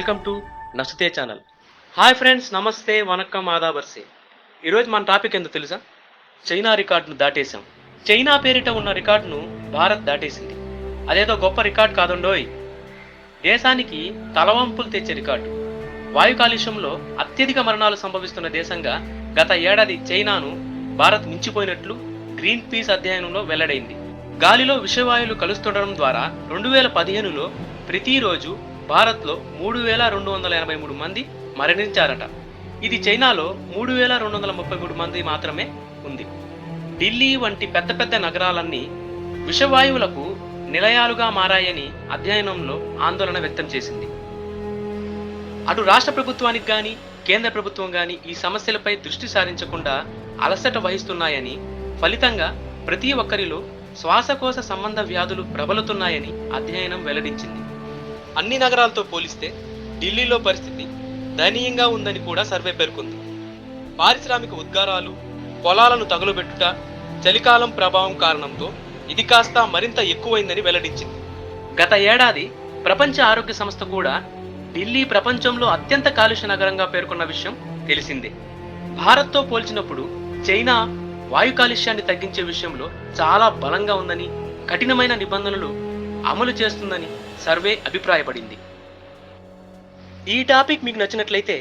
Welcome to నసుతే channel. Hi friends నమస్తే వనక్కం ఆదాబర్సే. ఈరోజు మన టాపిక్ ఎందుకు తెలుసా? చైనా రికార్డును దాటేశాం. చైనా పేరిట ఉన్న రికార్డును భారత్ దాటేసింది. అదేదో గొప్ప రికార్డ్ కాదుండోయ్. దేశానికి తలవంపులు తెచ్చే రికార్డు. వాయు కాలుష్యంలో అత్యధిక మరణాలు సంభవిస్తున్న దేశంగా గత ఏడాది చైనాను భారత్ మించిపోయినట్లు గ్రీన్ పీస్ అధ్యయనంలో వెల్లడైంది. గాలిలో విషవాయువులు కలుస్తుండడం ద్వారా రెండు వేల పదిహేనులో ప్రతిరోజు భారత్లో మూడు వేల రెండు వందల ఎనభై మూడు మంది మరణించారట. ఇది చైనాలో మూడు వేల రెండు వందల ముప్పై మూడు మంది మాత్రమే ఉంది. ఢిల్లీ వంటి పెద్ద పెద్ద నగరాలన్నీ విషవాయువులకు నిలయాలుగా మారాయని అధ్యయనంలో ఆందోళన వ్యక్తం చేసింది. అటు రాష్ట్ర ప్రభుత్వానికి కానీ కేంద్ర ప్రభుత్వం కానీ ఈ సమస్యలపై దృష్టి సారించకుండా అలసట వహిస్తున్నాయని ఫలితంగా ప్రతి ఒక్కరిలో శ్వాసకోశ సంబంధ వ్యాధులు ప్రబలుతున్నాయని అధ్యయనం వెల్లడించింది. అన్ని నగరాలతో పోలిస్తే ఢిల్లీలో పరిస్థితి దయనీయంగా ఉందని కూడా సర్వే పేర్కొంది. పారిశ్రామిక ఉద్గారాలు పొలాలను తగులబెట్టుట చలికాలం ప్రభావం కారణంతో ఇది కాస్త మరింత ఎక్కువైందని వెల్లడించింది. గత ఏడాది ప్రపంచ ఆరోగ్య సంస్థ కూడా ఢిల్లీ ప్రపంచంలో అత్యంత కాలుష్య నగరంగా పేర్కొన్న విషయం తెలిసిందే. భారత్తో పోల్చినప్పుడు చైనా వాయు కాలుష్యాన్ని తగ్గించే విషయంలో చాలా బలంగా ఉందని కఠినమైన నిబంధనలు అమలు చేస్తుందని సర్వే అభిప్రాయపడింది. ఈ టాపిక్ మీకు నచ్చినట్లయితే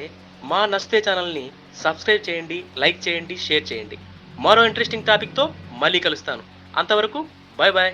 మా నస్తే ఛానల్ని సబ్స్క్రైబ్ చేయండి లైక్ చేయండి షేర్ చేయండి. మరో ఇంట్రెస్టింగ్ టాపిక్తో మళ్ళీ కలుస్తాను. అంతవరకు బాయ్ బాయ్